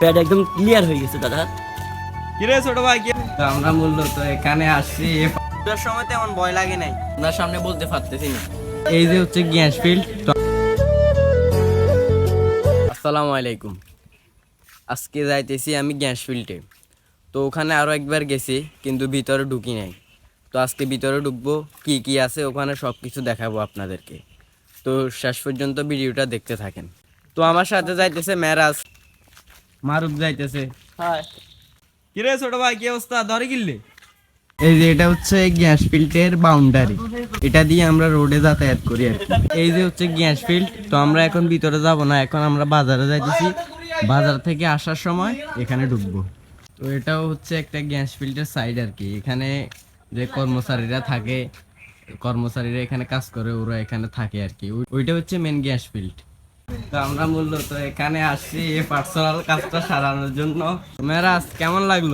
Pad একদম clear হয়ে গেছে দাদা। কিরে ছোট ভাই কি তো আমরা মূলত এখানে আসছি। তোর সময় তেমন ভয় লাগে নাই। আপনার সামনে বলতে পারতেছি না। এই যে হচ্ছে গ্যাস ফিল্ড। আসসালামু আলাইকুম। আজকে যাইতেছি আমি গ্যাস ফিল্ডে। তো ওখানে আরও একবার গেছি কিন্তু ভিতরে ঢুকি নাই। তো আজকে ভিতরে ঢুকবো কি কি আছে ওখানে সব কিছু দেখাবো আপনাদেরকে। তো শেষ পর্যন্ত ভিডিওটা দেখতে থাকেন। তো আমার সাথে যাইতেছে মেরাজ। মারুফ যাইতেছে। কিরে ছোট ভাই কি অবস্থা? ধরে কিনলে এই যে এটা হচ্ছে গ্যাস ফিল্ডের বাউন্ডারি। এটা দিয়ে আমরা রোডে যাতায়াত করি আর কি। এই যে হচ্ছে গ্যাস ফিল্ড তো আমরা এখন ভিতরে যাব না এখন আমরা বাজারে যাইতেছি। বাজার থেকে আসার সময় এখানে ঢুকবো। তো এটাও হচ্ছে একটা গ্যাস ফিল্ডের সাইড আর কি। এখানে যে কর্মচারীরা থাকে কর্মচারীরা এখানে কাজ করে ওরা এখানে থাকে আর কি। ওইটা হচ্ছে মেন গ্যাস ফিল্ড তো আমরা মূলত এখানে আসছি পার্সোনাল কাজটা সারানোর জন্য। মেরাজ কেমন লাগল?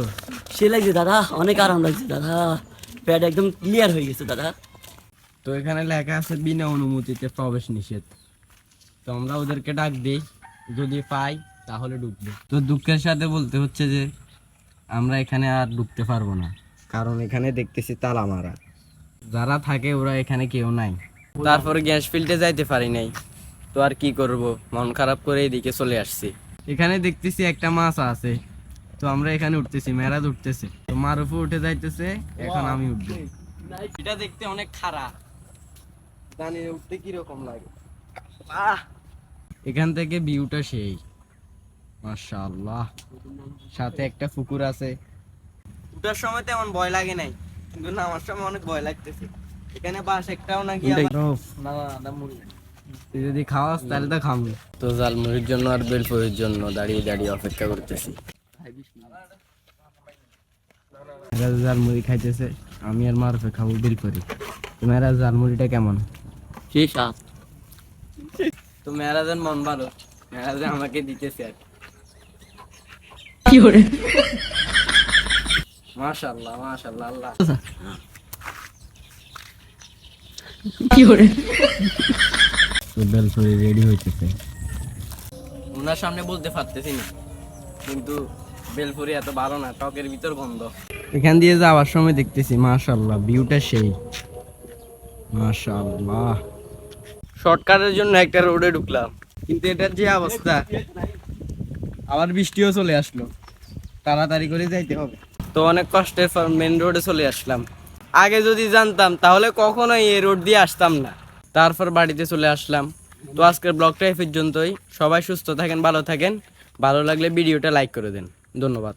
সে লাগছে দাদা অনেক আরাম লাগছে দাদা। প্যাড একদম ক্লিয়ার হয়ে গেছে দাদা। তো এখানে লেখা আছে বিনা অনুমতিতে প্রবেশ নিষেধ। তো আমরা ওদেরকে ডাক দিই যদি পাই তাহলে ঢুকবো। তো দুঃখের সাথে বলতে হচ্ছে যে আমরা এখানে আর ঢুকতে পারব না। কারণ এখানে দেখতেছি তালা মারা। যারা থাকে ওরা এখানে কেউ নাই। তারপরে গ্যাস ফিল্ডে যাইতে পারি নাই। তো আর কি করব? মন খারাপ করে এদিকে চলে আসছি। এখানে দেখতেছি একটা মাছ আছে। তো আমরা এখানে উঠতেছি মেরাজ উঠতেছে। তো মারুফও উঠে যাইতেছে এখন আমি উঠবো। এটা দেখতে অনেক খারাপ। জানি উঠতে কীরকম লাগে। এখান থেকে ভিউটা সেই। মাশাআল্লাহ। সাথে একটা পুকুর আছে। উঠার সময় তেমন ভয় লাগে নাই কিন্তু নামার সময় অনেক ভয় লাগতেছে। এখানে বাস একটাও নাকি আমার- না না নাই। তুই যদি খাওয়াস তাহলে তো খাব। তো জালমুড়ির জন্য আর বেলপুরির জন্য দাঁড়িয়ে দাঁড়িয়ে অপেক্ষা করতেছি। জালমুড়ি খাইতেছে আমি আর মারফে খাব বেলপুরি। তোমার জালমুড়িটা কেমন? সেই সাত তো মেরাজের মন ভালো মেরাজে আমাকে দিতেছে আর কি। করে মাশাআল্লাহ মাশাআল্লাহ আল্লাহ। কি করে বেলপুরি রেডি হইতেছে। ওনার সামনে বলতে পারতেছি না। কিন্তু বেলপুরি এত ভালো না টকের ভিতর গন্ধ। এখান দিয়ে যাওয়ার সময় দেখতেছি মাশাআল্লাহ ভিউটা সেই। মাশাআল্লাহ। শর্টকাটের জন্য একটা রোডে ঢুকলাম। কিন্তু এটার যে অবস্থা আবার বৃষ্টিও চলে আসলো। তাড়াতাড়ি করে যাইতে হবে। তো অনেক কষ্টের মেন রোডে চলে আসলাম। আগে যদি জানতাম তাহলে কখনোই এই রোড দিয়ে আসতাম না। তারপর বাড়িতে চলে আসলাম। তো আজকের ব্লগটা এই পর্যন্তই। সবাই সুস্থ থাকেন, ভালো থাকেন। ভালো লাগলে ভিডিওটা লাইক করে দেন। ধন্যবাদ।